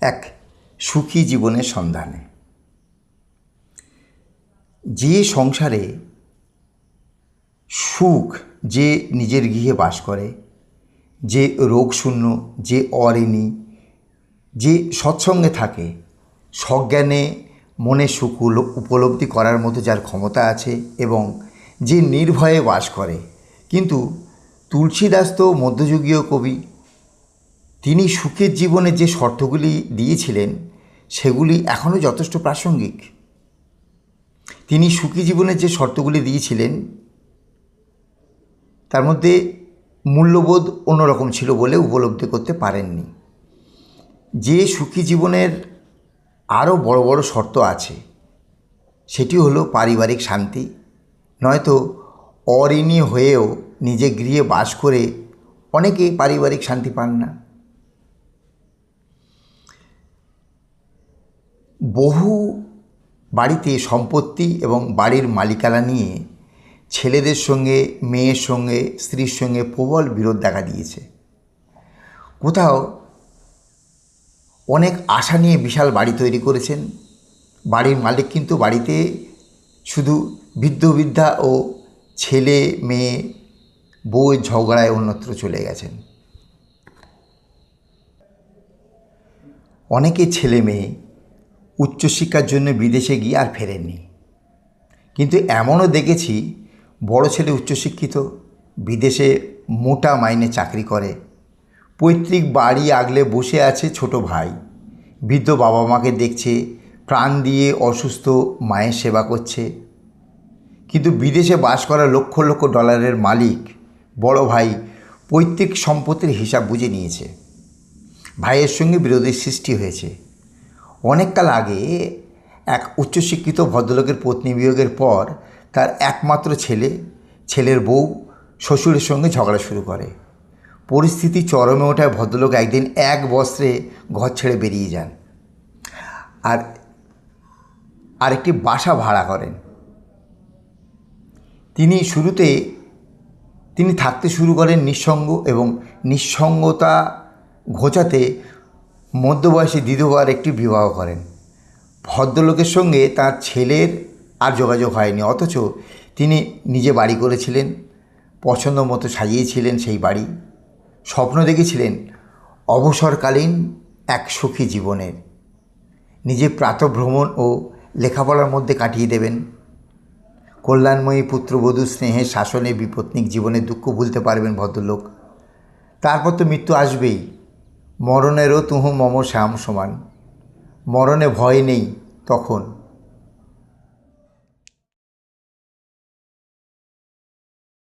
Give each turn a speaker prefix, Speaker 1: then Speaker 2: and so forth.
Speaker 1: এক সুখী জীবনের সন্ধানে। যে সংসারে সুখ যে নিজের গৃহে বাস করে, যে রোগশূন্য, যে অঋণী যে সৎসঙ্গে থাকে, সজ্ঞানে মনে সুখ উপলব্ধি করার মতো যার ক্ষমতা আছে এবং যে নির্ভয়ে বাস করে। কিন্তু তুলসীদাস তো মধ্যযুগীয় কবি তিনি সুখের জীবনে যে শর্তগুলি দিয়েছিলেন, সেগুলি এখনও যথেষ্ট প্রাসঙ্গিক। তিনি সুখী জীবনের যে শর্তগুলি দিয়েছিলেন, তার মধ্যে মূল্যবোধ অন্যরকম ছিল বলে উপলব্ধি করতে পারেননি। যে সুখী জীবনের আরও বড় বড় শর্ত আছে, সেটি হলো পারিবারিক শান্তি। নয়তো অঋণী হয়েও নিজে গৃহে বাস করে অনেকে পারিবারিক শান্তি পান না। বহু বাড়িতে সম্পত্তি এবং বাড়ির মালিকানা নিয়ে ছেলেদের সঙ্গে, মেয়ের সঙ্গে, স্ত্রীর সঙ্গে প্রবল বিরোধ দেখা দিয়েছে। কোথাও অনেক আশা নিয়ে বিশাল বাড়ি তৈরি করেছেন। বাড়ির মালিক কিন্তু বাড়িতে শুধু বৃদ্ধ, বৃদ্ধা ও ছেলে, মেয়ে, বউয়ের ঝগড়ায় অন্যত্র চলে গেছেন। অনেকে ছেলে, মেয়ে উচ্চশিক্ষার জন্য বিদেশে গিয়ে আর ফেরেননি। কিন্তু এমনও দেখেছি, বড় ছেলে উচ্চশিক্ষিত, বিদেশে মোটা মাইনে চাকরি করে, পৈতৃক বাড়ি আগলে বসে আছে ছোট ভাই, বৃদ্ধ বাবা মাকে দেখছে, প্রাণ দিয়ে অসুস্থ মায়ের সেবা করছে। কিন্তু বিদেশে বাস করা লক্ষ লক্ষ ডলারের মালিক, বড় ভাই পৈতৃক সম্পত্তির হিসাব বুঝে নিয়েছে। ভাইয়ের সঙ্গে বিরোধের সৃষ্টি হয়েছে। অনেককাল আগে এক উচ্চশিক্ষিত ভদ্রলোকের পত্নী বিয়োগের পর তার একমাত্র ছেলে, ছেলের বউ শ্বশুরের সঙ্গে ঝগড়া শুরু করে। পরিস্থিতি চরমে ওঠায় ভদ্রলোক একদিন এক বস্ত্রে ঘর ছেড়ে বেরিয়ে যান আর আরেকটি বাসা ভাড়া করেন। তিনি শুরুতে, তিনি থাকতে শুরু করেন নিঃসঙ্গ এবং নিঃসঙ্গতা ঘোচাতে মধ্যবয়সী দ্বিতীয়বার একটি বিবাহ করেন। ভদ্রলোকের সঙ্গে তার ছেলের আর যোগাযোগ হয়নি, অথচ তিনি নিজে বাড়ি করেছিলেন, পছন্দ মতো সাজিয়েছিলেন সেই বাড়ি। স্বপ্ন দেখেছিলেন অবসরকালীন এক সুখী জীবনের নিজে প্রাতভ্রমণ ও লেখাপড়ার মধ্যে কাটিয়ে দেবেন। কল্যাণময়ী পুত্রবধূ স্নেহের শাসনে বিপত্নিক জীবনের দুঃখ ভুলতে পারবেন ভদ্রলোক। তারপর তো মৃত্যু আসবেই। মরণেরও তুহু মম শ্যাম সমান। মরণে ভয় নেই তখন।